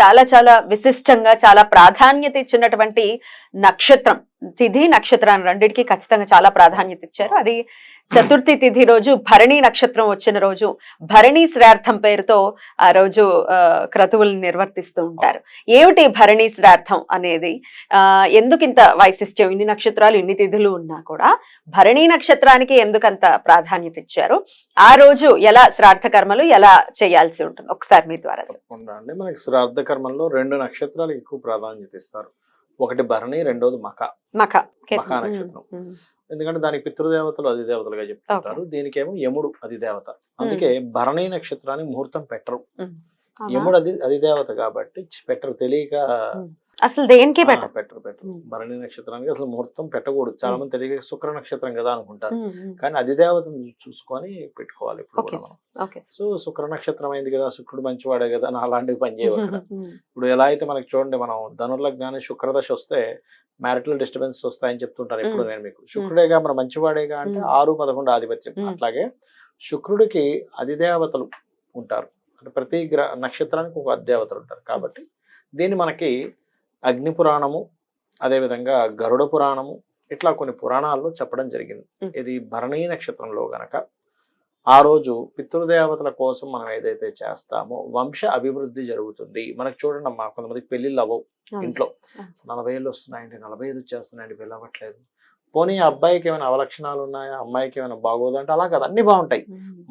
చాలా చాలా విశిష్టంగా చాలా ప్రాధాన్యత ఇచ్చినటువంటి నక్షత్రం తిథి నక్షత్రాన్ని రెండింటికి ఖచ్చితంగా చాలా ప్రాధాన్యత ఇచ్చారు. అది చతుర్థి తిథి రోజు భరణి నక్షత్రం వచ్చిన రోజు భరణి శ్రార్థం పేరుతో ఆ రోజు క్రతువులు క్రతువులను నిర్వర్తిస్తూ ఉంటారు. ఏమిటి భరణి శ్రార్థం అనేది? ఆ ఎందుకు ఇంత వైశిష్ట్యం? ఇన్ని నక్షత్రాలు ఇన్ని తిథులు ఉన్నా కూడా భరణి నక్షత్రానికి ఎందుకంత ప్రాధాన్యత ఇచ్చారు? ఆ రోజు ఎలా శ్రార్థ కర్మలు ఎలా చేయాల్సి ఉంటుంది? ఒకసారి మీ ద్వారా మనకి శ్రార్థ కర్మంలో రెండు నక్షత్రాలు ఎక్కువ ప్రాధాన్యత ఇస్తారు. ఒకటి భరణి రెండోది మక మఖ. మఖా నక్షత్రం. ఎందుకంటే దానికి పితృదేవతలు అధిదేవతలుగా చెప్తుంటారు. దీనికేమో యముడు అధిదేవత అందుకే భరణి నక్షత్రానికి ముహూర్తం పెట్టరు. యముడు అది అధిదేవత కాబట్టి చ్- పెట్టరు. తెలియక అసలు దేనికి పెట్టరు. పెట్టరు. భరణి నక్షత్రానికి అసలు ముహూర్తం పెట్టకూడదు. చాలా మంది తెలియక శుక్ర నక్షత్రం కదా అనుకుంటారు. కానీ అధిదేవతను చూసుకొని పెట్టుకోవాలి ఇప్పుడు సో శుక్ర నక్షత్రం అయింది కదా శుక్రుడు మంచివాడే కదా అని అలాంటివి పనిచేయవు ఇప్పుడు ఎలా అయితే మనకి చూడండి మనం ధనుర్లగ్నాన్ని శుక్రదశ వస్తే మ్యారిటల్ డిస్టర్బెన్స్ వస్తాయని చెప్తుంటారు ఎప్పుడు నేను మీకు. శుక్రుడేగా మన మంచివాడేగా అంటే. ఆరు పదకొండు ఆధిపత్యం. అట్లాగే శుక్రుడికి అధిదేవతలు ఉంటారు. అంటే ప్రతి గ్రహ నక్షత్రానికి ఒక అధిదేవతలు ఉంటారు. కాబట్టి దీన్ని మనకి అగ్ని పురాణము అదేవిధంగా గరుడ పురాణము ఇట్లా కొన్ని పురాణాల్లో చెప్పడం జరిగింది. ఇది భరణీ నక్షత్రంలో గనక ఆ రోజు పితృదేవతల కోసం మనం ఏదైతే చేస్తామో వంశ అభివృద్ధి జరుగుతుంది. మనకు చూడండి అమ్మా కొంతమంది పెళ్ళిళ్ళు అవ్వవు ఇంట్లో. నలభై ఏళ్ళు వస్తున్నాయండి నలభై ఐదు వచ్చేస్తున్నాయండి పెళ్ళి అవ్వట్లేదు. పోనీ అబ్బాయికి ఏమైనా అవలక్షణాలు ఉన్నాయా? అమ్మాయికి ఏమైనా బాగోదు అంటే అలా కాదు అన్ని బాగుంటాయి.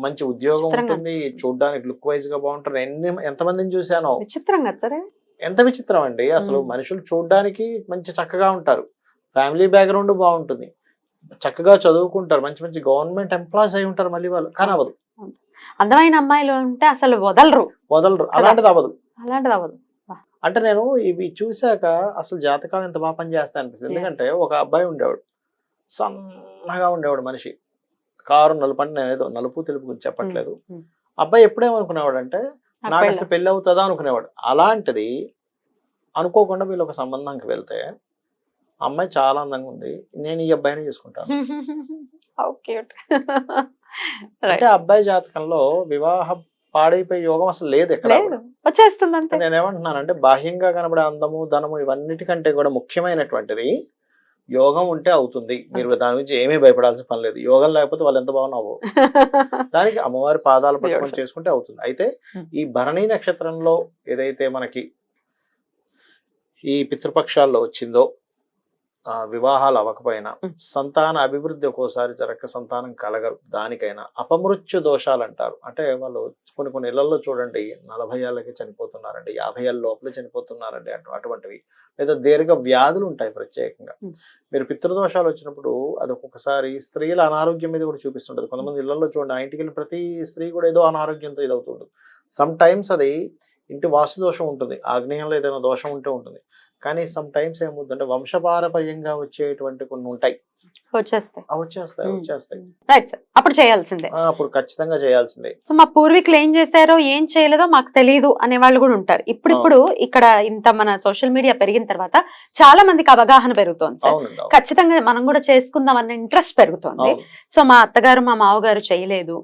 మంచి ఉద్యోగం ఉంటుంది. చూడడానికి లుక్ వైజ్గా బాగుంటారు ఎన్ని ఎంతమందిని చూశానో. విచిత్రంగా సరే ఎంత విచిత్రం అండి. అసలు. మనుషులు చూడడానికి మంచి చక్కగా ఉంటారు. ఫ్యామిలీ బ్యాక్గ్రౌండ్ బాగుంటుంది. చక్కగా చదువుకుంటారు. మంచి మంచి గవర్నమెంట్ ఎంప్లాయీస్ అయి ఉంటారు మళ్ళీ వాళ్ళు. కానీ అవ్వదు. అందమైన అమ్మాయిలు ఉంటే అసలు వదలరు. వదలరు. అలాంటిది అవ్వదు. అలాంటిది అవ్వదు. అంటే నేను ఇవి చూశాక అసలు జాతకాలు ఎంత బాగా పని చేస్తాయి అనిపిస్తుంది. ఎందుకంటే ఒక అబ్బాయి ఉండేవాడు. సన్నగా ఉండేవాడు మనిషి. కారు నలుపు అంటే నేను ఏదో నలుపు తెలుపు గురించి చెప్పట్లేదు. అబ్బాయి ఎప్పుడేమనుకునేవాడు అంటే నాకు. అసలు పెళ్ళి అవుతుందా అనుకునేవాడు. అలాంటిది అనుకోకుండా వీళ్ళు ఒక సంబంధంకి వెళ్తే అమ్మాయి చాలా అందంగా ఉంది. నేను ఈ అబ్బాయిని చేసుకుంటాను. అంటే అబ్బాయి జాతకంలో వివాహ పాడైపోయే యోగం అసలు లేదు ఎక్కడ వచ్చేస్తుంది అంతే నేను ఏమంటున్నానంటే బాహ్యంగా కనబడే అందము ధనము ఇవన్నిటికంటే కూడా ముఖ్యమైనటువంటిది యోగం ఉంటే అవుతుంది. మీరు దాని గురించి ఏమీ భయపడాల్సిన పని లేదు. యోగం లేకపోతే వాళ్ళు ఎంత బాగున్నా అవ్వవు. దానికి అమ్మవారి పాదాలు పట్టుకొని. చేసుకుంటే అవుతుంది. అయితే. ఈ భరణి నక్షత్రంలో ఏదైతే మనకి ఈ పితృపక్షాల్లో వచ్చిందో వివాహాలు అవ్వకపోయినా. సంతాన అభివృద్ధి ఒక్కోసారి జరగక సంతానం కలగరు. దానికైనా అపమృత్యు దోషాలు అంటారు. అంటే వాళ్ళు కొన్ని కొన్ని ఇళ్ళలో చూడండి నలభై ఏళ్ళకి చనిపోతున్నారండి యాభై ఏళ్ళ లోపలే చనిపోతున్నారండి అటు అటువంటివి. లేదా దీర్ఘ వ్యాధులు ఉంటాయి ప్రత్యేకంగా. మీరు పితృదోషాలు వచ్చినప్పుడు అది ఒక్కొక్కసారి స్త్రీల అనారోగ్యం మీద కూడా చూపిస్తుంటది. కొంతమంది ఇళ్ళలో చూడండి ఆ ఇంటికి వెళ్ళిన ప్రతి స్త్రీ కూడా ఏదో అనారోగ్యంతో ఇదవుతుంటుంది. సమ్ టైమ్స్ అది ఇంటి వాస్తు దోషం ఉంటుంది. ఆగ్నేయంలో ఏదైనా దోషం ఉంటే ఉంటుంది. కానీ సమ్ టైమ్స్ ఏమవుతుందంటే వంశపారపర్యంగా వచ్చేటువంటి కొన్ని ఉంటాయి. వచ్చేస్తాయి. వచ్చేస్తాయి. వచ్చేస్తాయి. రైట్ సార్ అప్పుడు చేయాల్సిందే. అప్పుడు ఖచ్చితంగా చేయాల్సిందే. సో మా పూర్వీకులు ఏం చేశారో ఏం చేయలేదో మాకు తెలియదు అనే వాళ్ళు కూడా ఉంటారు. ఇప్పుడు ఇప్పుడు ఇక్కడ ఇంత మన సోషల్ మీడియా పెరిగిన తర్వాత చాలా మందికి అవగాహన పెరుగుతోంది. ఖచ్చితంగా మనం కూడా చేసుకుందాం అన్న ఇంట్రెస్ట్ పెరుగుతోంది. సో మా అత్తగారు మా మావగారు చేయలేదు.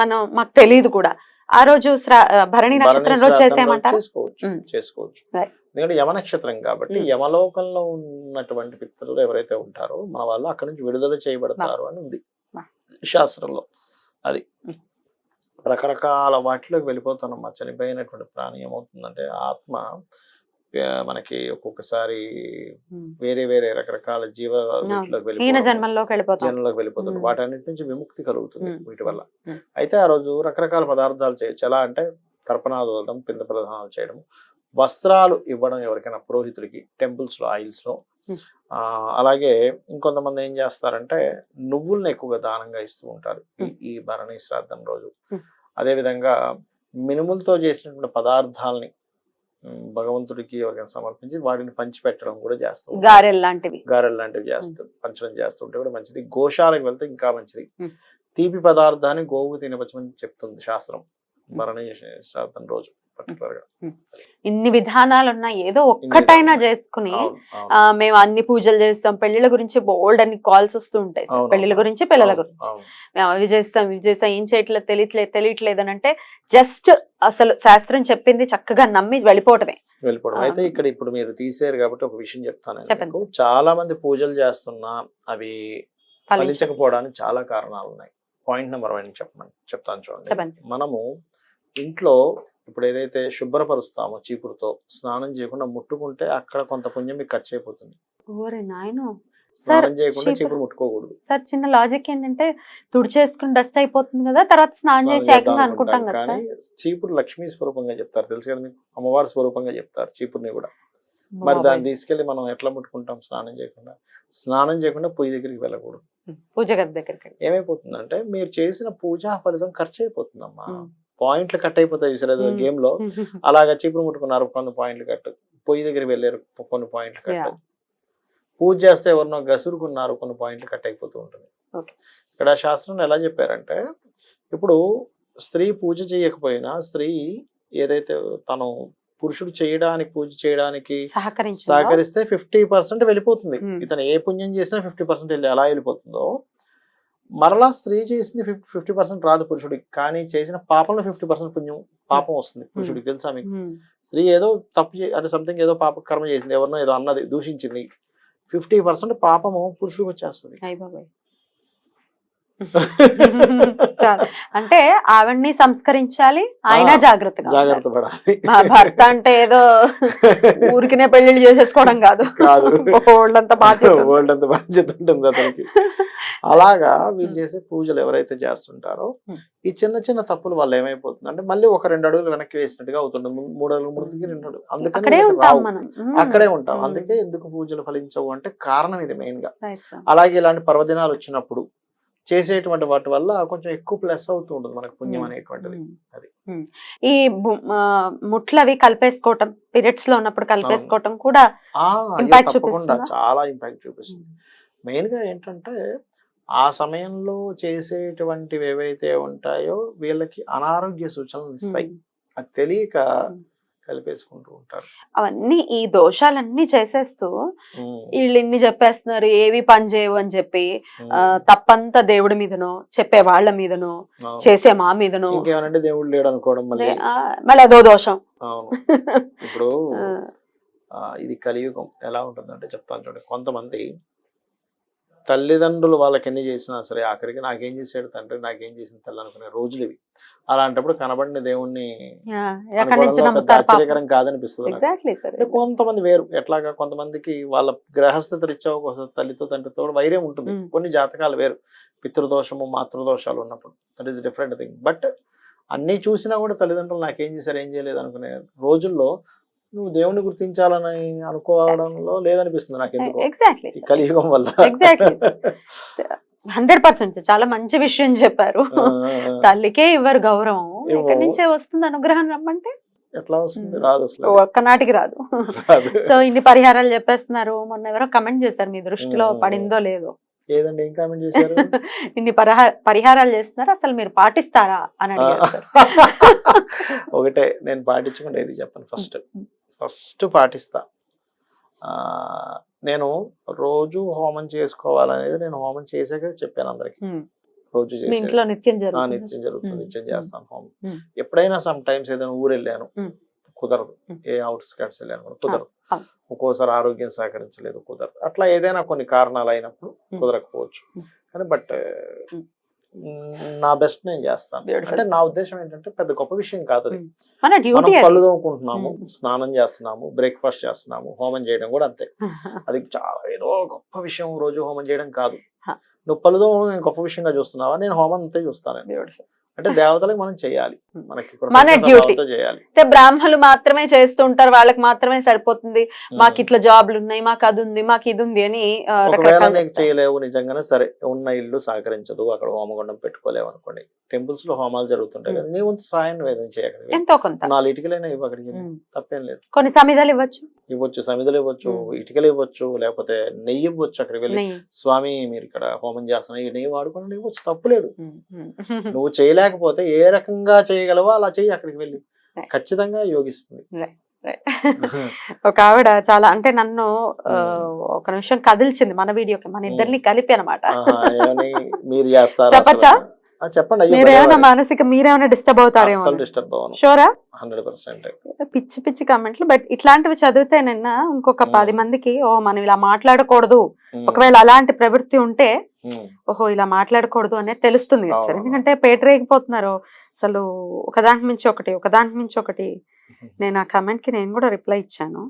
మనం మాకు తెలియదు కూడా. ఆ రోజు భరణి భరణి నక్షత్రం రోజు శ్రాద్ధం రోజు చేసేయమంటారు చేసుకోవచ్చు. చేసుకోవచ్చు. ఎందుకంటే యమ నక్షత్రం కాబట్టి. యమలోకంలో ఉన్నటువంటి పితరులు ఎవరైతే ఉంటారో మన వాళ్ళు అక్కడి నుంచి విడుదల చేయబడతారు అని ఉంది. శాస్త్రంలో అది. రకరకాల వాటిలోకి వెళ్ళిపోతానమ్మా చనిపోయినటువంటి ప్రాణి ఏమవుతుందంటే ఆత్మ మనకి ఒక్కొక్కసారి వేరే వేరే రకరకాల జీవ. జన్మల్లోకి వెళ్ళిపోతాం. జనంలోకి వెళ్ళిపోతుంది. వాటన్నిటి నుంచి విముక్తి కలుగుతుంది. వీటి వల్ల. అయితే ఆ రోజు రకరకాల పదార్థాలు చేయొచ్చు. ఎలా అంటే తర్పణాలు వదలడం పింద ప్రధానాలు చేయడం వస్త్రాలు ఇవ్వడం ఎవరికైనా పురోహితుడికి టెంపుల్స్లో ఆయిల్స్లో అలాగే ఇంకొంతమంది ఏం చేస్తారంటే నువ్వుల్ని ఎక్కువగా దానంగా ఇస్తూ ఉంటారు ఈ- భరణి శ్రాద్ధం రోజు. అదేవిధంగా మినుములతో చేసినటువంటి పదార్థాలని భగవంతుడికి ఎవరికైనా సమర్పించి వాటిని పంచిపెట్టడం కూడా చేస్తూ. గారెల్ లాంటివి. గారెలు లాంటివి చేస్తూ పంచడం చేస్తుంటే కూడా మంచిది. గోశాలకు వెళ్తే ఇంకా మంచిది. తీపి పదార్థాన్ని గోవు తినవచ్చమని చెప్తుంది శాస్త్రం. మరణ శాస్త్రం రోజు. పర్టికులర్గా ఇన్ని విధానాలు ఉన్నాయి ఏదో ఒక్కటైనా. చేసుకుని మేము అన్ని పూజలు చేస్తాం పెళ్ళిళ్ళ గురించి బోల్డ్ అని కాల్స్ వస్తూ ఉంటాయి. పెళ్ళిళ్ళ గురించి పిల్లల గురించి. మేము అవి చేస్తాం ఇవి చేస్తాం ఏం చేయట్లేదు తెలియట్లేదు తెలియట్లేదు అని అంటే జస్ట్ అసలు శాస్త్రం చెప్పింది చక్కగా నమ్మి వెళ్ళిపోవటమే వెళ్ళిపోవడం. అయితే ఇక్కడ ఇప్పుడు మీరు తీసారు కాబట్టి ఒక విషయం చెప్తాను. చాలా మంది పూజలు చేస్తున్నా అవి ఫలించ- ఫలించకపోవడానికి చాలా కారణాలు ఉన్నాయి పాయింట్ నెంబర్ వన్ చెప్పమని చెప్తాను చూడండి. మనము ఇంట్లో ఇప్పుడు ఏదైతే శుభ్రపరుస్తామో చీపురుతో స్నానం చేయకుండా ముట్టుకుంటే అక్కడ కొంత పుణ్యం మీకు ఖర్చు అయిపోతుంది. ఓరే నాయనో. స్నానం చేయకుండా చీపురు- ముట్టుకోకూడదు. సార్ చిన్న లాజిక్ ఏంటంటే తుడిచేసుకుని డస్ట్ అయిపోతుంది కదా తర్వాత స్నానం ఏకంగా అనుకుంటాం. కదా చీపురు లక్ష్మీ స్వరూపంగా చెప్తారు. తెలుసు కదా మీకు? అమ్మవారి స్వరూపంగా చెప్తారు చీపురుని కూడా. మరి. దాన్ని తీసుకెళ్ళి మనం ఎట్లా ముట్టుకుంటాం స్నానం చేయకుండా? స్నానం చేయకుండా పొయ్యి దగ్గరికి వెళ్ళకూడదు. పూజ గది దగ్గరికి. ఏమైపోతుందంటే మీరు చేసిన పూజా ఫలితం ఖర్చు అయిపోతుందమ్మా. పాయింట్లు కట్ అయిపోతాయి చూసారు. గేమ్లో అలాగా చీపురు ముట్టుకున్నారు కొన్ని పాయింట్లు కట్టు పొయ్యి దగ్గర వెళ్ళారు కొన్ని పాయింట్లు కట్టు Yeah. పూజ చేస్తే ఎవరినో గసురుకున్నారు కొన్ని పాయింట్లు కట్ అయిపోతూ ఉంటుంది. ఇక్కడ శాస్త్రం ఎలా చెప్పారంటే ఇప్పుడు స్త్రీ పూజ చేయకపోయినా స్త్రీ ఏదైతే తను పురుషుడు చేయడానికి పూజ చేయడానికి సహకరిస్తే ఫిఫ్టీ పర్సెంట్ వెళ్ళిపోతుంది. ఇతను ఏ పుణ్యం చేసినా ఫిఫ్టీ పర్సెంట్ వెళ్ళి ఎలా వెళ్ళిపోతుందో మరలా స్త్రీ చేసింది ఫిఫ్టీ ఫిఫ్టీ పర్సెంట్ రాదు పురుషుడికి. కానీ చేసిన పాపంలో ఫిఫ్టీ పర్సెంట్ పుణ్యం పాపం వస్తుంది పురుషుడికి తెలుసా మీకు. స్త్రీ ఏదో తప్పు అంటే సంథింగ్ ఏదో పాప కర్మ చేసింది ఎవరినో ఏదో అన్నది దూషించింది. ఫిఫ్టీ పర్సెంట్ పాపము పురుషుడికి వచ్చేస్తుంది. అంటే ఆవిడ్ని సంస్కరించాలి ఆయన జాగ్రత్తగా జాగ్రత్త. పడాలి భర్త అంటే ఏదో ఊరికినే పెళ్ళిళ్ళు చేసేసుకోవడం కాదు బాధ్యత అంత బాధ్యత ఉంటుంది అతనికి అలాగా వీళ్ళు. చేసే పూజలు ఎవరైతే చేస్తుంటారో. ఈ చిన్న చిన్న తప్పులు వల్ల ఏమైపోతుంది అంటే మళ్ళీ ఒక రెండు అడుగులు వెనక్కి వేసినట్టుగా అవుతుంది మూడు అడుగులు ముందుకి రెండు అడుగులు అందుకని అక్కడే ఉంటాం రావు. మనం ఉమ్. అక్కడే ఉంటాం. అందుకే ఎందుకు పూజలు ఫలించవు అంటే కారణం ఇది మెయిన్గా. అలాగే ఇలాంటి పర్వదినాలు వచ్చినప్పుడు చేసేటువంటి వాటి వల్ల కొంచెం ఎక్కువ ప్లస్ అవుతూ ఉంటుంది మనకు పుణ్యం. అనేటువంటిది. అది. ఈ ముట్లవి కలిపేసుకోవటం పీరియడ్స్లో ఉన్నప్పుడు కలిపేసుకోవటం కూడా చూపిస్తుందా? చాలా ఇంపాక్ట్ చూపిస్తుంది మెయిన్గా ఏంటంటే ఆ సమయంలో చేసేటువంటివి ఏవైతే ఉంటాయో వీళ్ళకి అనారోగ్య సూచనలు ఇస్తాయి. అది తెలియక. కలిపేసుకుంటూ ఉంటారు. అవన్నీ ఈ దోషాలన్నీ చేసేస్తూ వీళ్ళు ఇన్ని చెప్పేస్తున్నారు ఏవి పని చేయవు అని చెప్పి తప్పంతా దేవుడి మీదనో చెప్పే వాళ్ళ మీదనో. చేసే మా మీదనో. ఇంకేమనంటే దేవుడు లేడు అనుకోవడం మళ్ళీ అదో దోషం. ఇప్పుడు ఇది కలియుగం ఎలా ఉంటుందంటే చెప్తాను చూడండి. కొంతమంది తల్లిదండ్రులు వాళ్ళకి ఎన్ని చేసినా సరే ఆఖరికి నాకేం చేసాడు తండ్రి నాకేం చేసింది తల్లి అనుకునే రోజులు ఇవి. అలాంటప్పుడు కనబడిన దేవుణ్ణి. ఆశ్చర్యకరం కాదనిపిస్తుంది కొంతమంది వేరు ఎట్లాగా కొంతమందికి వాళ్ళ గ్రహస్థితి రీత్యా ఒక్కోసారి తల్లితో తండ్రితో వైర్యం ఉంటుంది. కొన్ని జాతకాలు వేరు. పితృదోషము మాతృదోషాలు ఉన్నప్పుడు. That is different thing but అన్ని చూసినా కూడా తల్లిదండ్రులు నాకేం చేశారు ఏం చేయలేదు అనుకునే రోజుల్లో నువ్వు దేవుణ్ణి గుర్తించాలని అనుకోవడంలో లేదనిపిస్తుంది నాకు ఎందుకు ఎగ్జాక్ట్లీ కలియుగం వల్ల. Sir. హండ్రెడ్ పర్సెంట్ చాలా మంచి విషయం చెప్పారు. తల్లికే ఇవ్వరు గౌరవం. ఎక్కడి నుంచే వస్తుంది అనుగ్రహం రమ్మంటే? ఎట్లా వస్తుంది. రాదు అసలు ఒక్కనాటికి రాదు. సో ఇన్ని పరిహారాలు చెప్పేస్తున్నారు. మొన్న ఎవరో కమెంట్ చేశారు మీ దృష్టిలో. పడిందో లేదో. ఏదండి? ఏం కామెంట్ చేశారు? ఇన్ని పరిహా పరిహారాలు చేస్తున్నారు. అసలు మీరు పాటిస్తారా? అని అడిగారు ఒకటే నేను పాటించకుండా ఏది చెప్పను ఫస్ట్ ఫస్ట్ పాటిస్తా నేను రోజు హోమం చేసుకోవాలనేది నేను హోమం చేసాక చెప్పాను అందరికి. రోజు చేసే ఇంట్లో నిత్యం జరుగుతుంది నిత్యం జరుగుతుంది మ్మ్. నిత్యం చేస్తాను హోమం. ఎప్పుడైనా సమ్ టైమ్స్ ఏదైనా ఊరు వెళ్ళాను. కుదరదు. ఏ అవుట్ స్కట్స్ వెళ్ళాను కూడా కుదరదు. ఒక్కోసారి ఆరోగ్యం సహకరించలేదు కుదరదు అట్లా ఏదైనా కొన్ని కారణాలు అయినప్పుడు. కుదరకపోవచ్చు. కానీ బట్. నా బెస్ట్ నేను చేస్తాను. అంటే నా ఉద్దేశం ఏంటంటే పెద్ద గొప్ప విషయం కాదు అది. మన పళ్ళు తోముకుంటున్నాము. స్నానం చేస్తున్నాము బ్రేక్ఫాస్ట్ చేస్తున్నాము హోమం చేయడం కూడా అంతే అది చాలా ఏదో గొప్ప విషయం రోజు హోమం చేయడం కాదు. నువ్వు పళ్ళు తోమడం నేను గొప్ప విషయంగా చూస్తున్నావా నేను హోమం అంతే చూస్తాను. అంటే దేవతలకు మనం చేయాలి. మనకి మన. భావంతో చేయాలి. బ్రాహ్మణులు మాత్రమే చేస్తూ ఉంటారు వాళ్ళకి మాత్రమే సరిపోతుంది. మాకు ఇట్లా జాబ్లు ఉన్నాయి మాకు అది ఉంది మాకు ఇది ఉంది అని చేయలేవు నిజంగానే సరే ఉన్న ఇల్లు సహకరించదు అక్కడ హోమగుండం పెట్టుకోలేవు అనుకోండి. టెంపుల్స్లో హోమాలు జరుగుతుంటాయి కదా నీ వంతు సాయం వేదన చేయగలిగి ఎంతో కొంత. నాలుగు ఇటుకలైనా ఇవ్వ అక్కడికి. వెళ్ళి. ఉమ్. తప్పేం లేదు. కొన్ని సమిధాలు ఇవ్వచ్చు? ఇవ్వచ్చు సమిధలు ఇవ్వచ్చు. ఇటుకలు ఇవ్వచ్చు లేకపోతే నెయ్యి ఇవ్వచ్చు అక్కడికి వెళ్ళి. స్వామి మీరు ఇక్కడ హోమం చేస్తున్నా ఈ నెయ్యి వాడుకోండి ఇవ్వచ్చు తప్పులేదు. నువ్వు చేయలేకపోతే ఏ రకంగా చేయగలవో అలా చెయ్యి అక్కడికి వెళ్ళి. ఖచ్చితంగా యోగిస్తుంది ఒక ఆవిడ చాలా అంటే నన్ను. ఒక నిమిషం కదిల్చింది మన వీడియోకి మన ఇద్దరిని కలిపి అనమాట మీరు చేస్తారా చెప్పండి మీరేమైనా. మానసిక మీరేమైనా డిస్టర్బ్ అవుతారేమో అస్సలు డిస్టర్బ్ అవ్వను. షోరా హండ్రెడ్ పర్సెంట్. పిచ్చి పిచ్చి కామెంట్లు బట్ ఇట్లాంటివి చదివితే నిన్న ఇంకొక. పది మందికి ఓ మనం ఇలా మాట్లాడకూడదు. ఒకవేళ అలాంటి ప్రవృత్తి ఉంటే ఓహో ఇలా మాట్లాడకూడదు అనేది తెలుస్తుంది సార్. ఎందుకంటే పేటరేగిపోతున్నారు అసలు ఒక దాంట్ మించి ఒకటి ఒక దాంట్ మించి ఒకటి. నేను ఆ కమెంట్కి నేను కూడా రిప్లై ఇచ్చాను.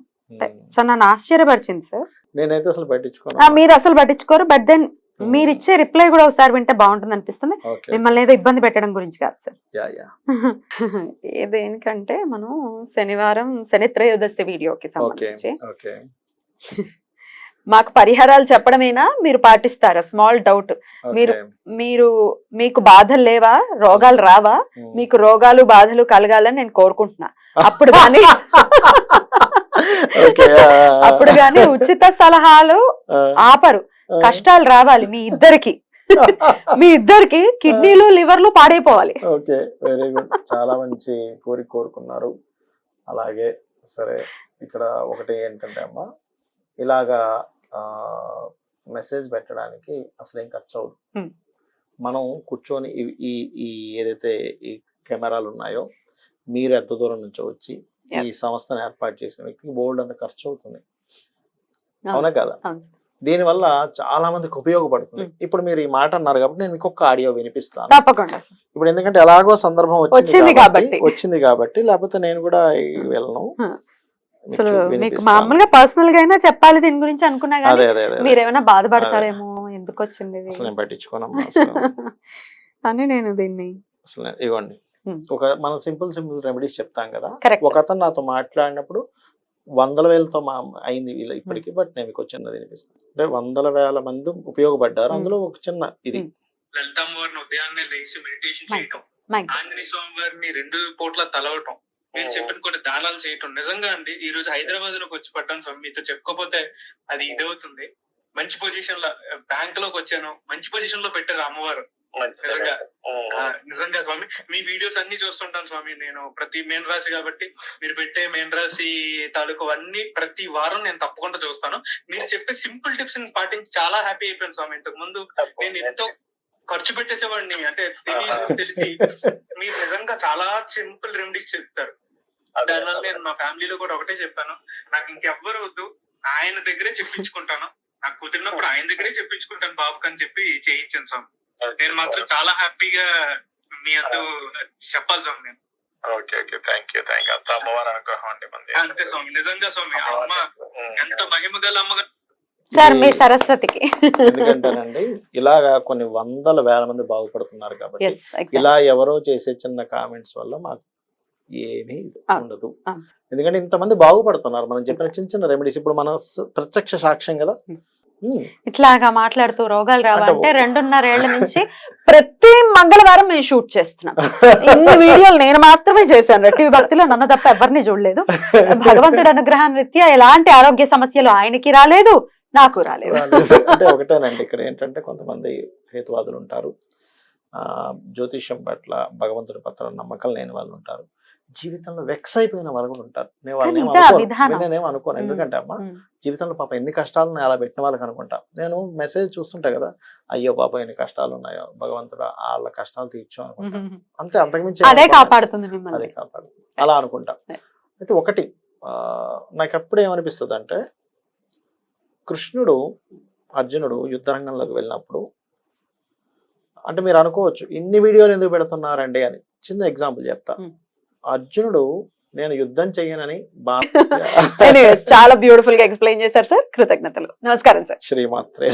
చాలా నన్ను ఆశ్చర్యపరిచింది సార్. నేనైతే అసలు ఆ, పట్టించుకోను మీరు అసలు పట్టించుకోరు బట్ దెన్ మీరు ఇచ్చే రిప్లై కూడా ఒకసారి వింటే బాగుంటుంది అనిపిస్తుంది మిమ్మల్ని ఏదో ఇబ్బంది పెట్టడం గురించి కాదు సార్. దేనికంటే మనం శనివారం శని త్రయోదశి వీడియోకి సంబంధించి. మాకు పరిహారాలు చెప్పడమేనా? మీరు పాటిస్తారా? Small doubt. మీరు- మీరు మీకు బాధలు లేవా? రోగాలు రావా? మీకు రోగాలు బాధలు కలగాలని నేను కోరుకుంటున్నా. అప్పుడు కానీ అప్పుడు కానీ ఉచిత సలహాలు ఆపరు. కష్టాలు రావాలి మీ ఇద్దరికి మీ ఇద్దరికి కిడ్నీలు లివర్లు పాడైపోవాలి ఓకే వెరీ గుడ్ చాలా మంచి కోరిక కోరుకున్నారు అలాగే సరే ఇక్కడ ఒకటి ఏంటంటే అమ్మా ఇలాగా మెసేజ్ పెట్టడానికి అసలు ఏం ఖర్చు అవ్వదు. మనం కూర్చొని ఈ- ఈ ఏదైతే ఈ కెమెరాలు ఉన్నాయో మీరు ఎంత దూరం నుంచి వచ్చి ఈ. సంస్థను ఏర్పాటు చేసిన వ్యక్తికి బోర్డు అంత ఖర్చు అవుతుంది అవును. కదా. దీనివల్ల చాలా మందికి ఉపయోగపడుతుంది. ఇప్పుడు మీరు ఈ మాట అన్నారు కాబట్టి నేను ఇంకొక ఆడియో వినిపిస్తాను తప్పకుండా ఇప్పుడు ఎందుకంటే ఎలాగో సందర్భం వచ్చింది కాబట్టి. వచ్చింది కాబట్టి లేకపోతే నేను కూడా వెళ్ళను. మీకు అసలు. మామూలుగా పర్సనల్గా అయినా చెప్పాలి దీని గురించి అనుకున్నా కానీ అదే. మీరేమైనా బాధపడతారేమో ఎందుకు వచ్చింది? అసలు నేను పట్టించుకోనమ్మా అని నేను దీన్ని అసలు ఇవ్వండి. ఒక మనం సింపుల్ సింపుల్ రెమెడీస్ చెప్తాం కదా ఒక అతను నాతో మాట్లాడినప్పుడు వందల వేలతో మా అయింది వీళ్ళ ఇప్పటికి బట్ నేను మీకు చిన్నది వినిపిస్తాను. అంటే వందల వేల మంది ఉపయోగపడ్డారు. అందులో ఒక చిన్న ఇది. Hmm. లలితమ్మ వారిని ఉదయాన్నే లేచి మెడిటేషన్. చేయటం ఆంజనేయ స్వామి వారిని రెండు పూట్ల తలవటం మీరు చెప్పిన కొన్ని దానాలు చేయటం. నిజంగా అండి ఈ రోజు హైదరాబాద్లోకి వచ్చి పడ్డాను స్వామి. మీతో చెప్పుకోపోతే అది ఇదవుతుంది. మంచి పొజిషన్లో బ్యాంక్లోకి వచ్చాను. మంచి పొజిషన్లో పెట్టారు అమ్మవారు. నిజంగా. స్వామి మీ వీడియోస్ అన్ని చూస్తుంటాను స్వామి. నేను ప్రతి మేన్ రాశి కాబట్టి మీరు పెట్టే మేన్ రాశి తాలూకు అన్ని ప్రతి వారం నేను తప్పకుండా చూస్తాను. మీరు చెప్పే సింపుల్ టిప్స్ పాటించి చాలా హ్యాపీ అయిపోయాను స్వామి. ఇంతకు ముందు నేను ఎంతో ఖర్చు పెట్టేసేవాడిని. అంటే తెలియదు తెలిసి మీరు నిజంగా చాలా సింపుల్ రెమెడీస్ చెప్తారు. దానివల్ల నేను మా ఫ్యామిలీలో కూడా ఒకటే చెప్పాను. నాకు ఇంకెవ్వరు వద్దు. ఆయన దగ్గరే చెప్పించుకుంటాను. నాకు కుదిరినప్పుడు ఆయన దగ్గరే చెప్పించుకుంటాను బాబుకి అని చెప్పి చేయించాను స్వామి. నేను మాత్రం చాలా హ్యాపీగా మీ అందు చెప్పాలి స్వామి నేను. Okay okay thank you thank you అంత అమ్మవారి అనుగ్రహం అండి మంది. అంతే స్వామి నిజంగా స్వామి అమ్మ ఎంత మహిమ గల సార్ మీ సరస్వతికి. ఎందుకంటేనండి ఇలాగా కొన్ని వందల వేల మంది బాగుపడుతున్నారు కాబట్టి ఇలా ఎవరో చేసే చిన్న కామెంట్స్ వల్ల మాకు ఏమీ. ఉండదు. ఎందుకంటే ఇంతమంది బాగుపడుతున్నారు. మనం చెప్పిన చిన్న చిన్న రెమెడీస్ ఇప్పుడు మన ప్రత్యక్ష సాక్ష్యం కదా. Hmm. ఇట్లాగా మాట్లాడుతూ రోగాలు అంటే రావంటే ఓ- రెండున్నర ఏళ్ళ నుంచి ప్రతి మంగళవారం మేము షూట్ చేస్తున్నాం. ఇన్ని వీడియోలు నేను మాత్రమే చేశాను. టీవీ భక్తిలో నన్ను తప్ప ఎవరిని చూడలేదు. భగవంతుడి అనుగ్రహం రీత్యా ఎలాంటి ఆరోగ్య సమస్యలు ఆయనకి రాలేదు నాకు రాలేదు. అంటే ఒకటేనండి ఇక్కడ ఏంటంటే కొంతమంది హేతువాదులు ఉంటారు. ఆ జ్యోతిష్యం పట్ల భగవంతుడి పట్ల నమ్మకం లేని వాళ్ళు ఉంటారు. జీవితంలో వెక్స్ అయిపోయిన వాళ్ళు కూడా ఉంటారు నేను వాళ్ళని. నేనేం అనుకోను. ఎందుకంటే అమ్మా. జీవితంలో పాప ఎన్ని కష్టాలను అలా పెట్టిన వాళ్ళకి అనుకుంటా నేను మెసేజ్ చూస్తుంటా కదా అయ్యో పాప ఎన్ని కష్టాలు ఉన్నాయో భగవంతుడా వాళ్ళ కష్టాలు తీర్చు అనుకుంటా అంతే అంతకుమించి అదే. కాపాడుతుంది అదే కాపాడు అలా అనుకుంటా. అయితే ఒకటి నాకు ఎప్పుడు ఏమనిపిస్తుంది అంటే కృష్ణుడు అర్జునుడు యుద్ధరంగంలోకి వెళ్ళినప్పుడు అంటే మీరు అనుకోవచ్చు ఇన్ని వీడియోలు ఎందుకు పెడుతున్నారండి అని చిన్న ఎగ్జాంపుల్ చెప్తా. అర్జునుడు నేను యుద్ధం చెయ్యనని బా Anyways, చాలా బ్యూటిఫుల్గా ఎక్స్ప్లెయిన్ చేశారు సార్ కృతజ్ఞతలు. నమస్కారం సార్ శ్రీమాత్రే